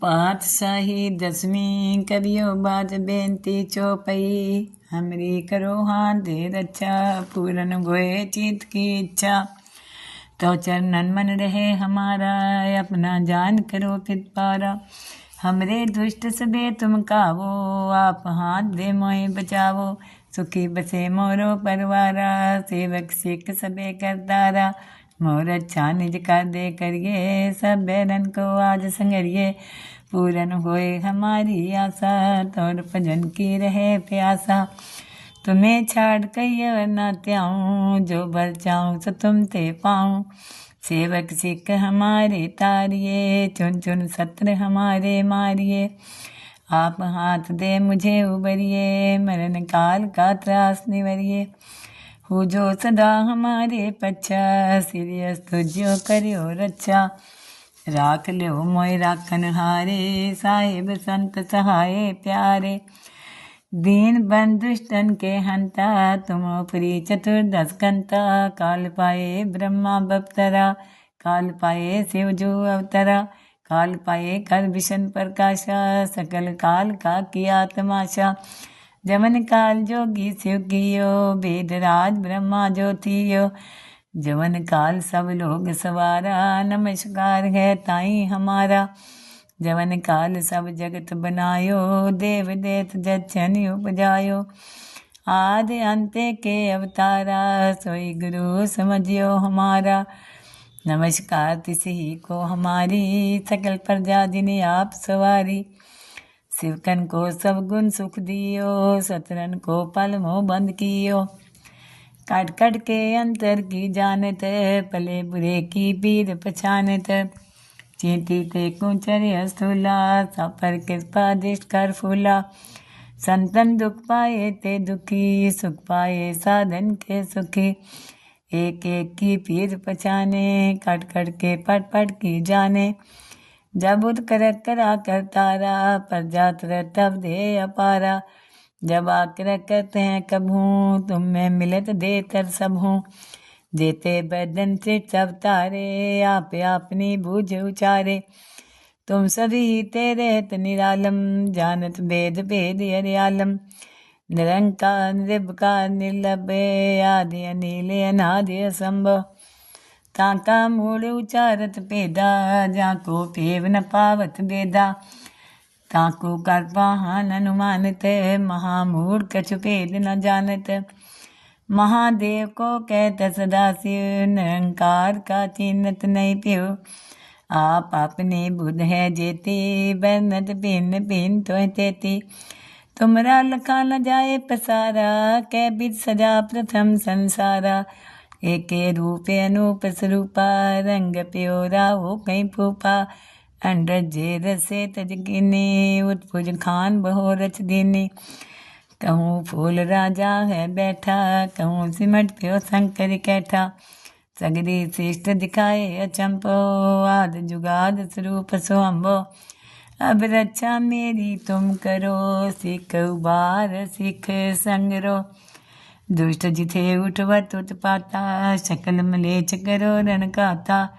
पातशाही दसवीं करियो बाज बेनती चौपई। हमरी करो हाथ दे रक्षा पूरन गोए चित की इच्छा। तो चरणन मन रहे हमारा, अपना जान करो फित पारा। हमरे दुष्ट सबे तुम कावो, आप हाथ दे मोहे बचावो। सुखी बसे मोरो परवारा, सेवक सिख सबे करतारा मोर अच्छा निज कर दे करिए, सब बैरन को आज संगरिए। पूरन होए हमारी आशा, तोर भजन की रहे प्यासा। तुम्हें छाड़ कहिए न त्याऊँ, जो बल चाऊँ सो तुम ते पाऊँ। सेवक सिख हमारे तारिए, चुन चुन सत्र हमारे मारिए। आप हाथ दे मुझे उबरिए, मरण काल का त्रास निवरिए। हो जो सदा हमारे पच्छा, सिरियस तुझो करियो रक्षा राख लो मोय राखन हारे, साहेब संत सहाय प्यारे। दीन बन दुष्टन के हंता, तुम फ्री चतुर्दश कंता। काल पाए ब्रह्मा बप्तरा, काल पाए शिव जो अवतरा। काल पाए कर विशन प्रकाशा सकल काल का किया तमाशा। जमन काल जोगी कियो वेदराज ब्रह्मा ज्योतियो। जमन काल सब लोग सवारा, नमस्कार है ताई हमारा। जवन काल सब जगत बनायो, देव देत जछन उपजायो। आदि अंत्य के अवतारा, सोई गुरु समझियो हमारा। नमस्कार तिसी को हमारी, सकल प्रजा जिन्हें आप सवारी। शिवकन को सब गुण सुख दियो, सतरन को पल मोह बंद कियो। काट काट के अंतर की जानत, पले बुरे की पीर पछानत। चींटी ते कुचर स्थूला सफ़र के स्वादिष्ट कर फूला। संतन दुख पाए ते दुखी, सुख पाए साधन के सुखी। एक एक की पीर पछाने, कट कट के पट पट की जाने। जब उद कर करा तारा पर जात तब दे अपारा। जब आकर कहते हैं कभू तुम में मिलत दे तर सब हूँ। देते बदन से सब तारे, आप अपनी बूझ उचारे। तुम सभी तेरे निरालम जानत भेद भेद आलम। निरंकार, निर्भकार निर्लभ आदि, अनिल, अनादि, असंभव। ताका मूल उचारत पेदा, जाको पेव न पावत बेदा। ताको कर पाहन अनुमानित महामूढ़ कछु भेद न जानत। महादेव को कहत सदा शिव निरंकार का चिन्हत नहीं पियो। आप अपने बुध है जेते, बरनत भिन्न भिन्न तो तेती। तुमरा लखा न जाए पसारा, कै बिद सजा प्रथम संसारा। एके रूपे अनूप स्वरूपा, रंग प्योरा हो कहीं फूफा। अंडर जे रसे तज गिने उत्पुज खान बहो रच दीनी। कहूँ फूल राजा है बैठा, कहूँ सिमट प्यो शंकर कैठा। सगरी श्रेष्ठ दिखाए अचंपो, आद जुगाद स्वरूप सोहम्बो अब रक्षा मेरी तुम करो, सिख उबार, सिख संगरो। दुष्ट जिथे उठवत उत्पाता शकल मलेच करो रण गाता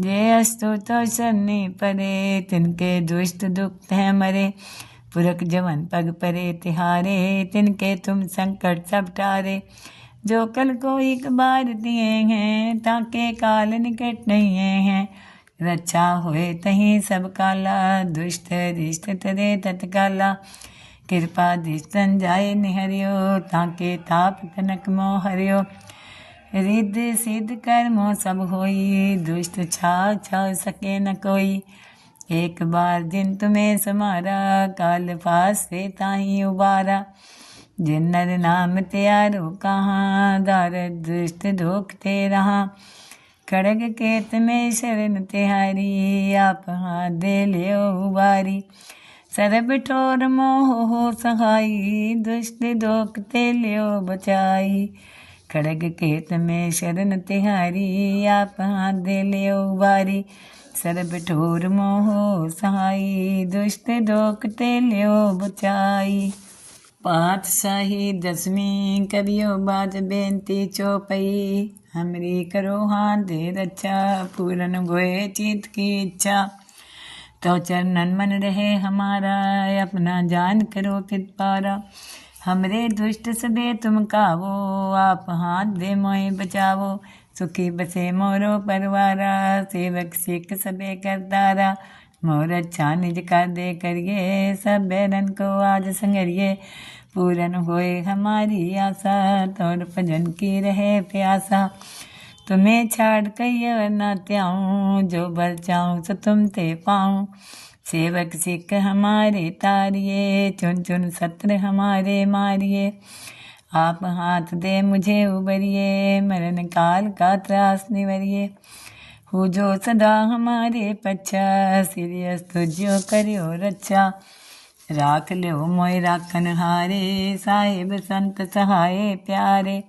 जे अस्तु तो शनि परे, तिनके दुष्ट दुख है मरे। पुरख जवन पग परे, तिहारे, तिनके तुम संकट सब टारे। जो कल को एक बार दिए हैं, ताके काल निकट नहीं हैं। रक्षा होए तही सब काला, दुष्ट रिष्ट तरे तत्काला। कृपा दिस्तन जाए निहरियो ताके ताप तनक मोह हरियो रिद्ध सिद्ध कर्मो सब होई दुष्ट छा छा सके न कोई एक बार दिन तुम्हें समारा काल फास से ताही उबारा जिन नर नाम त्यारो कहाँ दार दुष्ट धोखते रहा खड़ग केत में शरण तिहारी आप हाथ दे लियो उबारी सरब ठोर मोह हो सहाई, दुष्ट दोखते लियो बचाई। खड़ग खेत में शरण तिहारी, आप हाथ दे लियो बारी। सरब ठोर मोह सहाई, दुष्ट दोखते लियो बचाई। पातशाही दसवीं करियो बाज बेनती चौपई। हमरी करो हाथ दे रक्षा पूरन गोए चित की इच्छा। तो चरणन मन रहे हमारा, अपना जान करो फिर पारा। हमरे दुष्ट सबे तुम कावो, आप हाथ दे मोए बचावो। सुखी बसे मोरो परवारा, सेवक सिख सबे करतारा मोर अच्छा निज कर दे करिए सब बैरन को आज संगरिए। पूरन होए हमारी आशा, तोर भजन की रहे प्यासा। तुम्हें छाड़ कई न त्याऊँ, जो बर चाऊँ सो तुम ते पाऊँ। सेवक सिख हमारे तारिए, चुन चुन सत्र हमारे मारिए। आप हाथ दे मुझे उबरिए, मरण काल का त्रास निवरिए। हो जो सदा हमारे पच्छा सिरियस तुझो करियो रक्षा। राख लो मोय राखन हारे, साहेब संत सहाय प्यारे।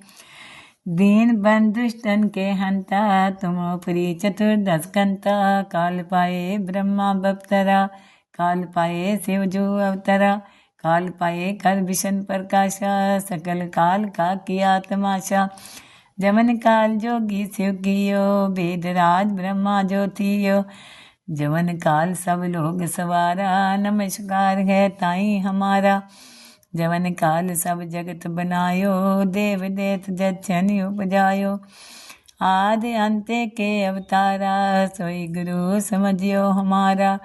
दीन बंधुष्टन के हंता, तुम पुरी चतुर्दश कंता, काल पाए ब्रह्मा बप्तरा, काल पाए शिव जो अवतरा, काल पाए कर विशन प्रकाशा, सकल काल का किया तमाशा। जमन काल जोगी शिव कियो वेद राज ब्रह्मा ज्योतियो। जमन काल सब लोग सवारा, नमस्कार है ताई हमारा। जवन काल सब जगत बनायो, देव देत जन उपजायो। आदि अंत्य के अवतारा, सोई गुरु समझियो हमारा।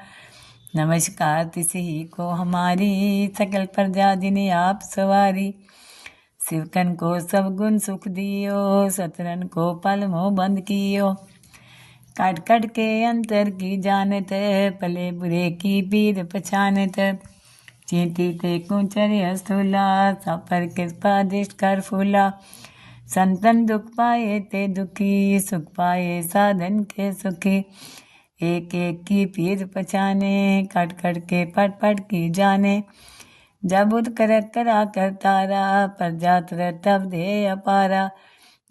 नमस्कार तिसी को हमारी, सकल प्रजा जिन्हें आप सवारी। शिवकन को सब गुण सुख दियो, सतरन को पल मोह बंद कियो। काट काट के अंतर की जानत, पले बुरे की पीर पछानत। चेती ते कुचर स्थूला सफ़र के स्वादिष्ट कर फूला। संतन दुख पाए ते दुखी, सुख पाए साधन के सुखी। एक एक की पीर पछाने, कट कट के पट पट की जाने। जब उद कर करा कर तारा, पर जात तब दे अपारा।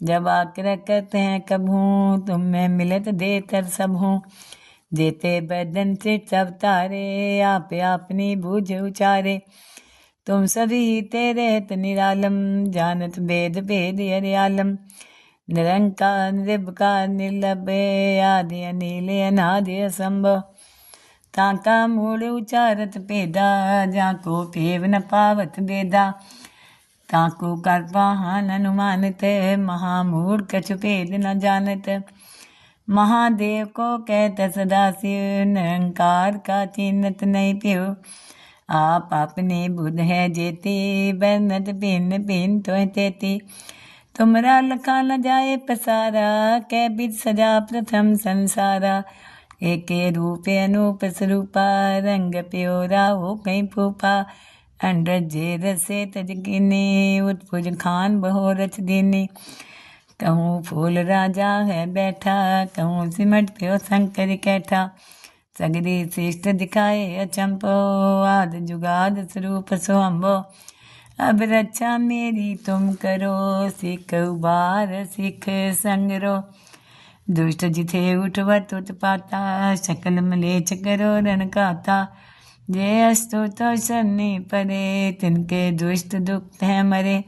जब आकर करते हैं कब हूँ तुम में मिलत दे तर सब हूँ जेते बदन से सब तारे, आप अपनी बूझ उचारे। तुम सभी तेरे निरालम, जानत भेद भेद हरियालम निरंकार निर्भकार निर्लभ, आदि अनिल, अनादि असंभव ताका मूल उचारत पेदा, जाको पेव न पावत बेदा। ताको कर पाहन अनुमानित महामूढ़ कछु भेद न जानत। महादेव को कहत सदा शिव निरंकार का चिन्हत नहीं पियो आप अपने बुध है जेती बरनत भिन्न भिन्न तो तेती। तुमरा लखा न जाए पसारा कै बिद सजा प्रथम संसारा। एक रूप अनूप स्वरूपा, रंग प्योरा हो कहीं फूफा। अंडर जे रसे तज गिने, उत्पुज खान बहो रच दीनी। कहूँ फूल राजा है बैठा, कहूँ सिमट प्यो शंकर कैठा। सगरी श्रेष्ठ दिखाए अचंपो, आद जुगाद स्वरूप सोम्बो अब रक्षा मेरी तुम करो, सिख उबार सिख संगरो। दुष्ट जिथे उठवत उत्पाता शकल मलेच करो रण काता। जे अस्तु तो शनि परे, तिनके दुष्ट दुख है मरे।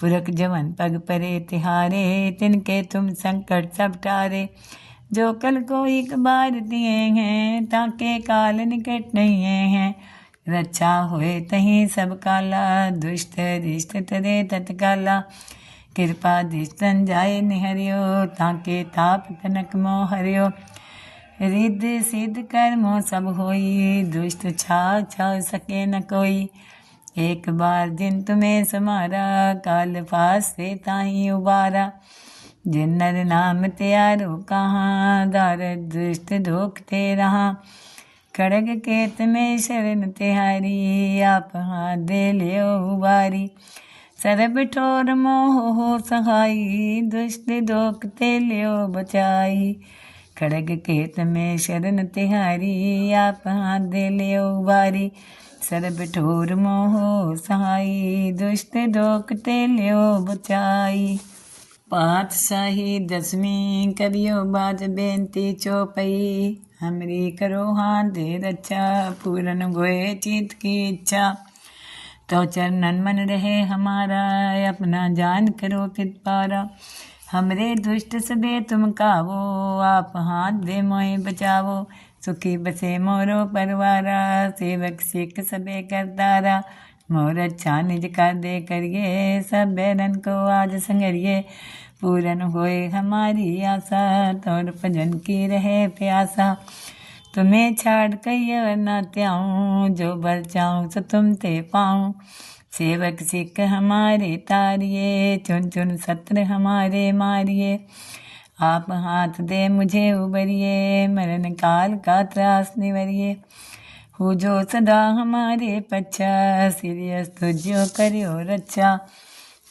पुरख जवन पग परे तिहारे, तिनके तुम संकट सब टारे। जो कल को एक बार दिए हैं, ताके काल निकट नहीं हैं। रक्षा होए तही सब काला, दुष्ट रिष्ट तरे तत्काला। कृपा दिष्टन जाए निहरियो, ताके ताप तनक मो हरियो रिद्ध सिद्ध कर्मो सब होई, दुष्ट छा छा सके न कोई। एक बार दिन तुम्हें समारा, काल फास ताही उबारा। जिन नर नाम त्यारो कहाँ दार दुष्ट धोखते रहा। खड़ग केत में शरण तिहारी आप हाथ दे लियो उबारी। सरब ठोर मोह हो सहाई, दुष्ट धोखते लियो बचाई। खड़ग केत में शरण तिहारी आप हाथ दे लियो उबारी। सरब ठोर मोह, सहाई, दुष्ट धोखते लियो बचाई। पातशाही दसवीं करियो बाज बेनती चौपई। हमरी करो हाथ दे रक्षा पूरन गोए चित की इच्छा। तो चरणन मन रहे हमारा, अपना जान करो फिर पारा। हमरे दुष्ट सबे तुम कावो, आप हाथ दे मोए बचावो। सुखी बसे मोरो परवारा, सेवक सिख सबे करतारा मोर अच्छा निज का दे करिए सब बैरन को आज संगरिए। पूरन होए हमारी आशा, तोर भजन की रहे प्यासा। तुम्हें छाड़ कई न त्याऊँ, जो बल चाऊँ सो तुम ते पाऊँ। सेवक सिख हमारे तारिए, चुन चुन सत्र हमारे मारिए। आप हाथ दे मुझे उबरिए, मरण काल का त्रास निवरिए। हो जो सदा हमारे पच्छा, सीरियस तुझो करियो रक्षा।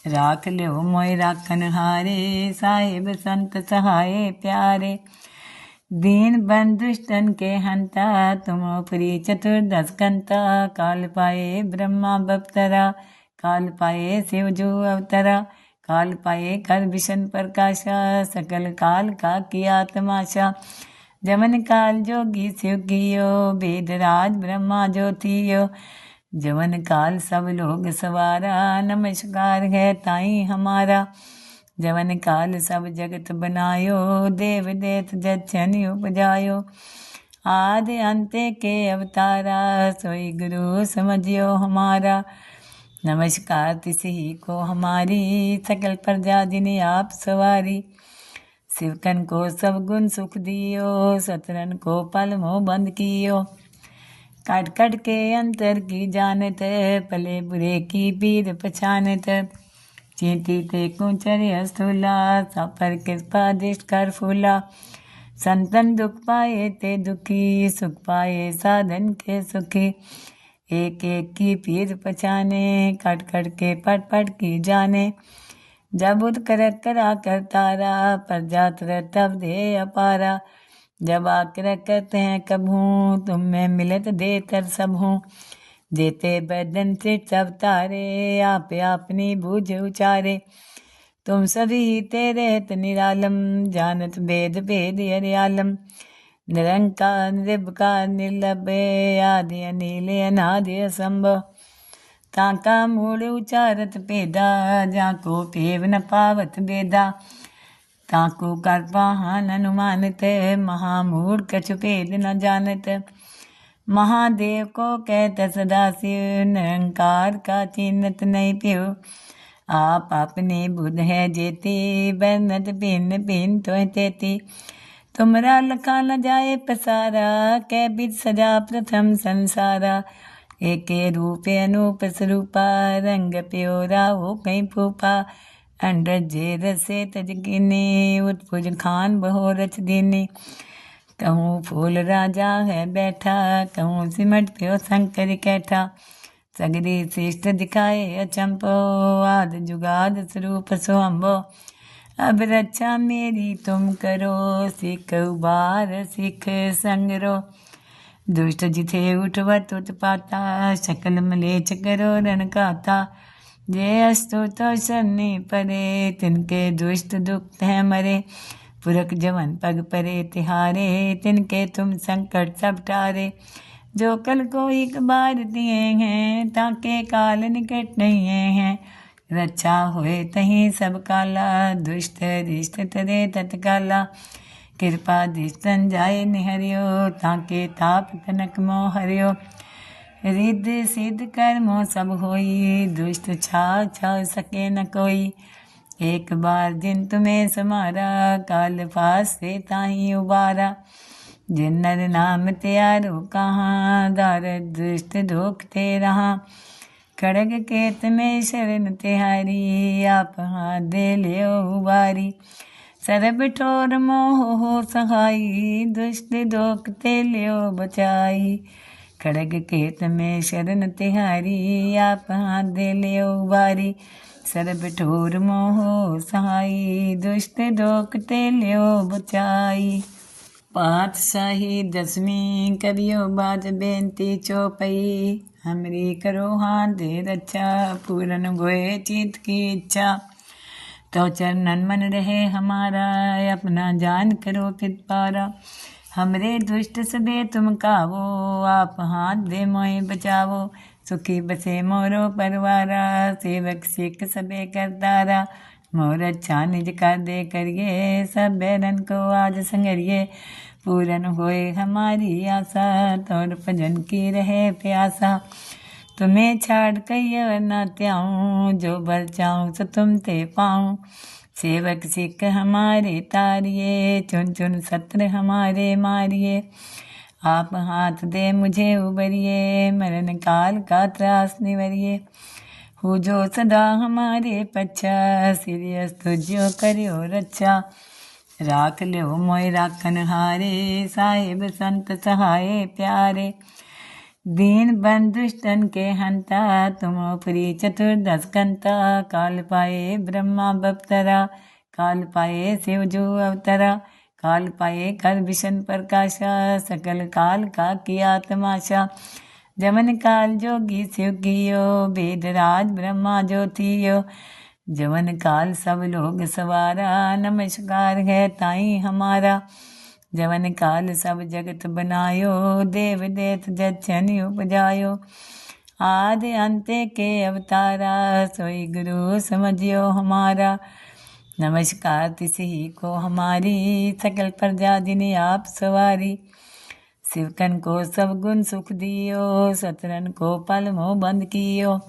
राख लियो मोय राखन हारे साहिब संत सहाय प्यारे। दीन बंधुष्टन के हंता, तुम प्री चतुर्दश कंता। काल पाए ब्रह्मा बप्तरा, काल पाए शिव जो अवतरा। काल पाए कर विशन प्रकाशा सकल काल का किया तमाशा। जमन काल जोगी शिव कियो वेदराज ब्रह्मा ज्योतियो। जमन काल सब लोग सवारा, नमस्कार है ताई हमारा। जवन काल सब जगत बनायो, देव देत जछन उपजायो। आदि अंत्य के अवतारा, सोई गुरु समझियो हमारा। नमस्कार तिसी को हमारी सकल प्रजा जिन्हें आप सवारी। शिवकन को सब गुण सुख दियो, सतरन को पल मोह बंद कियो। काट काट के अंतर की जानत, पले बुरे की पीर पछानत। चींटी ते कुचर स्थूला सफ़र कृपा दिष्ट कर फूला। संतन दुख पाए ते दुखी, सुख पाए साधन के सुखी। एक एक की पीर पछाने, कट कट के पट पट की जाने। जब उद कर करा कर तारा, पर जात तब दे अपारा। जब आकर कहते हैं कभू तुम में मिलत दे तर सब हूँ देते बदन से सब तारे, आप अपनी बूझ उचारे। तुम सभी तेरे निरालम जानत भेद भेद हरियालम। निरंकार निर्भकार निर्लभ आदि अनिल अनादि असंभव। ताका मूल उचारत भेदा, जाको पेव न पावत बेदा ताको कर पाहन अनुमानित महामूढ़ कछु भेद न जानत। महादेव को कहत सदा शिव निरंकार का चिन्हत नहीं पियो। आप अपने बुध है जेती बनत भिन्न भिन्न तो तेती। तुमरा लखा न जाए पसारा, कै बिद सजा प्रथम संसारा। एक रूप अनूप स्वरूपा रंग प्योरा हो कहीं फूफा। अंडर जे रसे तज गिने, उत्पुज खान बहो रच दीनी। कहूँ फूल राजा है बैठा, कहूँ सिमट प्यो शंकर कैठा। सगरी श्रेष्ठ दिखाए अचंपो, आद जुगाद स्वरूप सोहम्बो अब रक्षा मेरी तुम करो, सिख उबार, सिख संगरो दुष्ट जिथे उठवत उत्पाता शकल मलेच करो रण काता जे अस्तु तो शनि परे, तिनके दुष्ट दुख है मरे। पुरख जवन पग परे, तिहारे, तिनके तुम संकट सब टारे। जो कल को एक बार दिए हैं, ताके काल निकट नहीं हैं। रक्षा होए तही सब काला, दुष्ट रिष्ट तरे तत्काला। कृपा दिष्टन जाए निहरियो, ताके ताप तनक मोह हरियो। रिद्ध सिद्ध कर्मो सब होई, दुष्ट छा छा सके न कोई। एक बार जिन तुम्हें समारा, काल पास से ताही उबारा। जिन नर नाम त्यारो कहाँ, दार दुष्ट धोखते रहा। खड़ग केत में शरण तिहारी, आप हाथ दे उबारी सरब ठोर मोह हो सहाई, दुष्ट धोखते लियो बचाई। खड़ग केत में शरण तिहारी, आप हाथ दे उबारी सरब ठोर मोह सहाई, दुष्ट धोखते लियो बचाई। पातशाही दसवीं करियो बाज बेनती चौपई। हमरी करो हाथ दे रक्षा पूरन गोए चित की इच्छा। तो चरणन मन रहे हमारा, अपना जान करो फिर पारा। हमरे दुष्ट सबे तुम कावो, आप हाथ दे मोए बचावो। सुखी बसे मोरो परवारा, सेवक सिख सबे करतारा। मोर अच्छा निज कर दे करिए, सब बैरन को आज संगरिए। पूरन होए हमारी आशा तोर भजन की रहे प्यासा। तुम्हें छाड़ कई न त्याऊं, जो बर चाऊं सो तुम ते पाऊँ। सेवक सिख हमारे तारिए, चुन चुन सत्र हमारे मारिए। आप हाथ दे मुझे उबरिए, मरण काल का त्रास निवरिए। हो जो सदा हमारे पच्छा, सिरियस तुझो करियो रक्षा। राख लो मोय राखन हारे, साहिब संत सहाय प्यारे। दीन बंधुष्टन के हंता, तुम पुरी चतुर्दश कंता। काल पाए ब्रह्मा बप्तरा, काल पाए शिव जो अवतरा। काल पाए कर विशन प्रकाशा, सकल काल का किया तमाशा। जमन काल जोगी शिव कियो वेदराज ब्रह्मा ज्योतियो। जवन काल सब लोग सवारा, नमस्कार है ताई हमारा। जवन काल सब जगत बनायो, देव देत जन उपजायो। आदि अंत के अवतारा, सोई गुरु समझियो हमारा। नमस्कार तिसी को हमारी, सकल प्रजा जिन्हें आप सवारी। शिवकन को सब गुण सुख दियो, सतरन को पल मोह बंद कियो।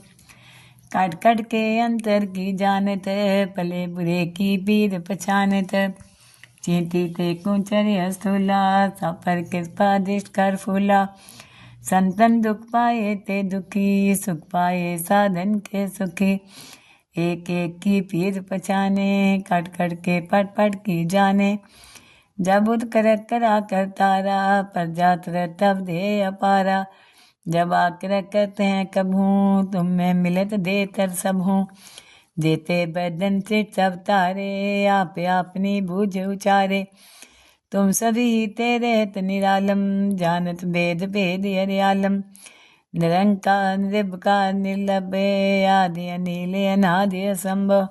काट काट के अंतर की जानत पले बुरे की पीर पछानत चींटी ते कुचर स्थूला सफ़र के स्वादिष्ट कर फूला। संतन दुख पाए ते दुखी, सुख पाए साधन के सुखी। एक एक की पीर पछाने, कट कट के पट पट की जाने। जब उद कर करा कर तारा, पर जात तब दे अपारा। जब आकर करते हैं, कब हूँ? तुम में मिलत दे तर सब हूँ। देते बदन से सब तारे, आप अपनी बूझ उचारे। तुम सभी तेरे निरालम, जानत भेद भेद अरियालम निरंकार, निर्विकार, निर्लभे, आदि अनिल, अनादि असंभव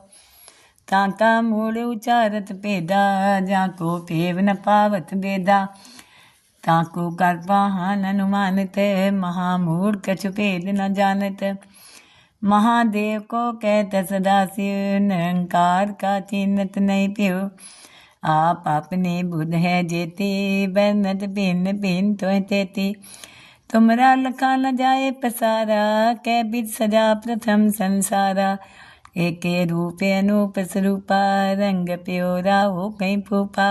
ताका मूल उचारत पेदा जाको पेव न पावत बेदा ताको कर पाहान अनुमानित महामूढ़ कछु भेद न जानत। महादेव को कहत, सदा शिव निरंकार का चिन्हत नहीं पियो। आप अपने बुध है जेती बरनत भिन्न भिन्न तो तेती। तुमरा लखा न जाए पसारा कै बिद सजा प्रथम संसारा। एके रूपे अनूप स्वरूपा, रंग प्योरा हो कहीं फूफा।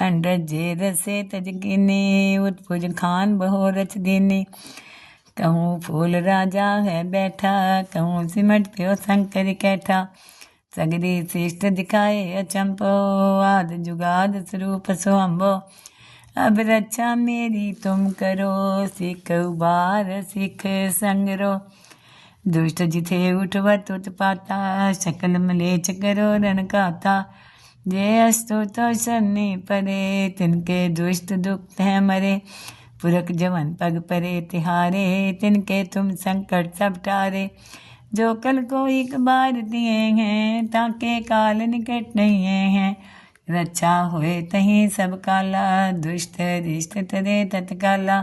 अंडर जे रसे तजगिनी उत्पुज खान बहो रच दीनी। कहूँ फूल राजा है बैठा, कहूँ सिमट प्यो शंकर कैठा। सगरी श्रेष्ठ दिखाए अचंपो, आद जुगाद स्वरूप सोअम्बो अब रक्षा मेरी तुम करो, सिख उबार सिख संगरो। दुष्ट जिथे उठवत उत्पाता शकल मलेच करो रण गाता जे अस्तु तो शनि परे, तिनके दुष्ट दुख है मरे। पुरख जवन पग परे, तिहारे, तिनके तुम संकट सब टारे। जो कल को एक बार दिए हैं, ताके काल निकट नहीं हैं। रक्षा होए तही सब काला, दुष्ट रिष्ट तरे तत्काला।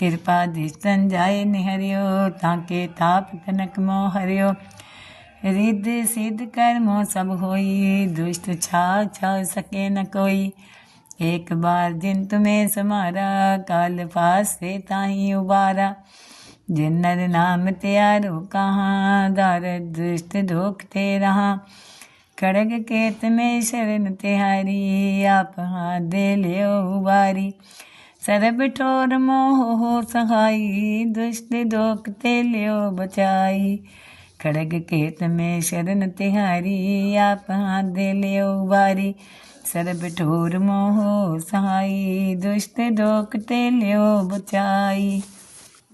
कृपा दिष्टन जाए निहरियो, ताके ताप तनक मोह हरियो रिद्ध सिद्ध कर्मो सब होई, दुष्ट छा छा सके न कोई। एक बार जिन तुम्हें समारा, काल पास से ताही उबारा। जिन नाम त्यारो कहाँ दार दुष्ट धोखते रहा। खड़ग केत में शरण तिहारी आप हाथ दे उबारी। सरब ठोर मोह हो सहाई, दुष्ट दोखते लियो बचाई। खड़ग खेत में शरण तिहारी, आप हाथ दे लियो उबारी। सरब ठोर मोह सहाई, दुष्ट दोखते लियो बचाई।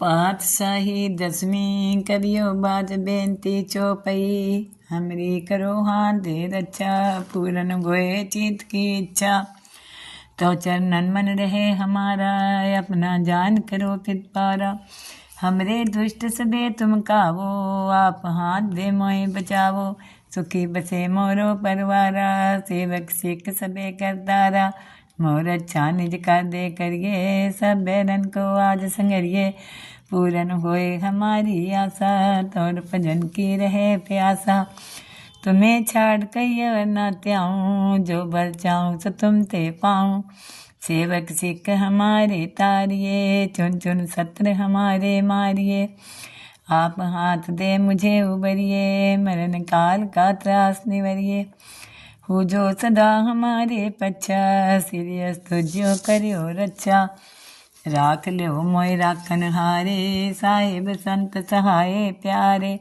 पातशाही दसवीं करियो बाज बेनती चौपई। हमरी करो हाथ दे रक्षा पूरन गोए चित की इच्छा। तो चरणन मन रहे हमारा, अपना जान करो फिर पारा। हमरे दुष्ट सबे तुम कावो, आप हाथ दे मोए बचावो। सुखी बसे मोरो परवारा, सेवक सिख सबे करतारा मोर अच्छा निज कर दे करिए सब बैरन को आज संगरिए। पूरन होए हमारी आशा, तोर भजन की रहे प्यासा। तुम्हें छाड़ कई न त्याऊँ, जो बर चाऊँ सो तुम ते पाऊँ। सेवक सिख हमारे तारिए, चुन चुन सत्र हमारे मारिए। आप हाथ दे मुझे उबरिए, मरण काल का त्रास निवरिए। हो जो सदा हमारे पच्छा सिरियस तुझो करियो रक्षा। राख लो मोय राखन हारे, साहिब संत सहाय प्यारे।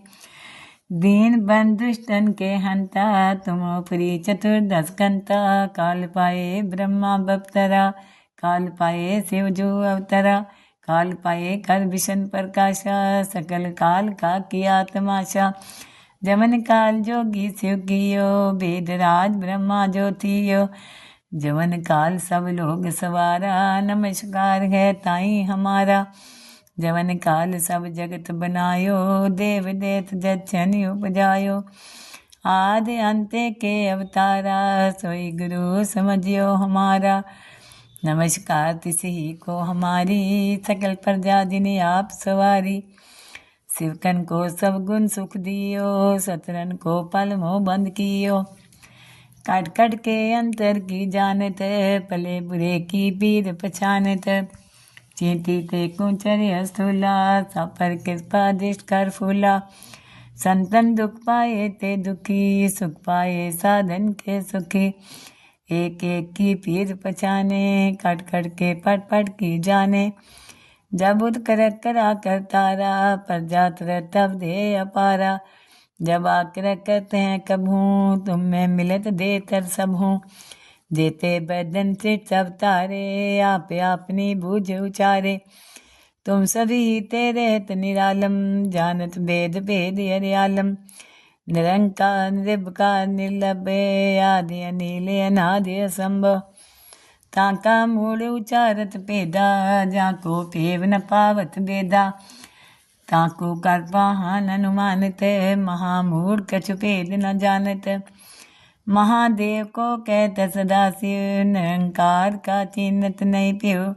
दीन बंधुष्टन के हंता तुम प्री चतुर्दश कंता काल पाए ब्रह्मा बप्तरा काल पाए शिव जो अवतरा काल पाए कर विशन प्रकाशा सकल काल का किया तमाशा जमन काल जोगी शिव कियो वेद राज ब्रह्मा ज्योतियो जमन काल सब लोग सवारा, नमस्कार है ताई हमारा। जवन काल सब जगत बनायो, देव देत जछन उपजायो। आदि अंत्य के अवतारा, सोई गुरु समझियो हमारा। नमस्कार तिसी को हमारी, सकल प्रजा जिन्हें आप सवारी। शिवकन को सब गुण सुख दियो, सतरन को पल मोह बंद कियो। काट कट के अंतर की जानत, पले बुरे की पीर पछानत। चेती ते कुचर्य स्थूला सफ़र कृपा दिष्ट कर फूला। संतन दुख पाए ते दुखी, सुख पाए साधन के सुखी। एक एक की पीर पछाने कट कट के पट पट की जाने। जब उद कर करा तारा, पर जात तब दे अपारा। जब आकर कहते हैं कभू तुम में मिलत दे तर सब हूँ जेते बदन से सब तारे, आप अपनी बूझ उचारे। तुम सभी तेरे निरालम, जानत भेद भेद हरियालम निरंकार निर्भकार निर्लभ, आदि अनिल, अनादि असंभव। ताका मूल उचारत पेदा जाको पेव न पावत बेदा ताको कर पाहन अनुमानित, महामूढ़ कछु भेद न जानत। महादेव को कहत, सदा शिव निरंकार का चिन्हत नहीं पियो।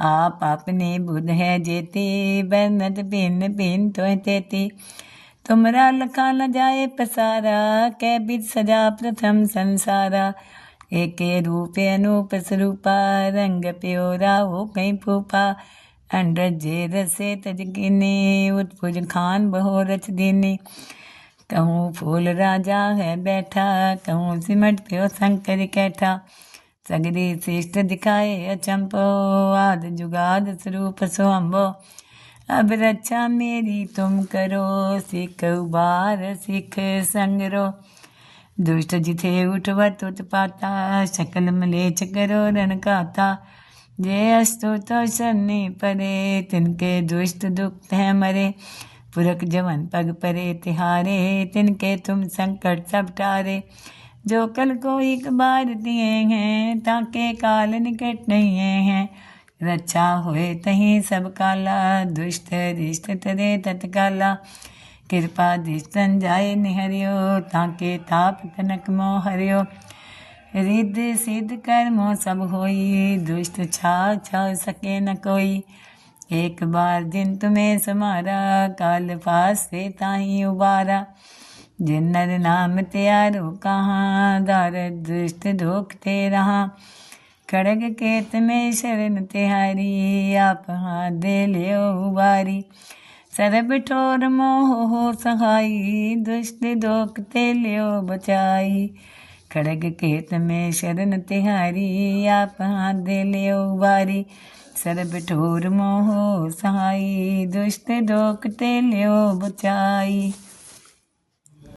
आप अपने बुध है जेते बरनत भिन्न भिन्न तो तेती। तुमरा लखा न जाए पसारा कै बिद सजा प्रथम संसारा। एक रूप अनूप स्वरूपा रंग प्योरा हो कहीं फूफा। अंडर जे रसे तज गिने, उत्पुज खान बहो रच दीनी। कहूँ फूल राजा है बैठा, कहूँ सिमट प्यो शंकर कैठा। सगरी श्रेष्ठ दिखाए अचंपो, आद जुगाद स्वरूप सोम्बो अब रक्षा मेरी तुम करो, सिख उबार, सिख संगरो। दुष्ट जिथे उठवत उत्पाता शकल मलेच करो रण काता। जे अस्तु तो शनि परे, तिनके दुष्ट दुख है मरे। पुरख जवन पग परे तिहारे तिनके तुम संकट सब टारे। जो कल को एक बार दिए हैं, ताके काल निकट नहीं हैं। रक्षा होए तही सब काला, दुष्ट रिष्ट तरे तत्काला। कृपा दिष्टन जाए निहरियो, ताके ताप तनक मोह हरियो रिद्ध सिद्ध कर्मो सब होई, दुष्ट छा छा सके न कोई। एक बार दिन तुम्हें समारा काल पास से ताही उबारा। जिन नर नाम त्यारो कहाँ दार दुष्ट धोखते रहा। खड़ग केत में शरण तिहारी आप हाथ दे लियो उबारी। सरब ठोर मोह हो सहाई, दुष्ट धोखते लियो बचाई। खड़ग केत में शरण तिहारी आप हाथ दे लियो उबारी। सर्ब ठोर मोह सहाई दुष्ट दोकते लियो बचाई।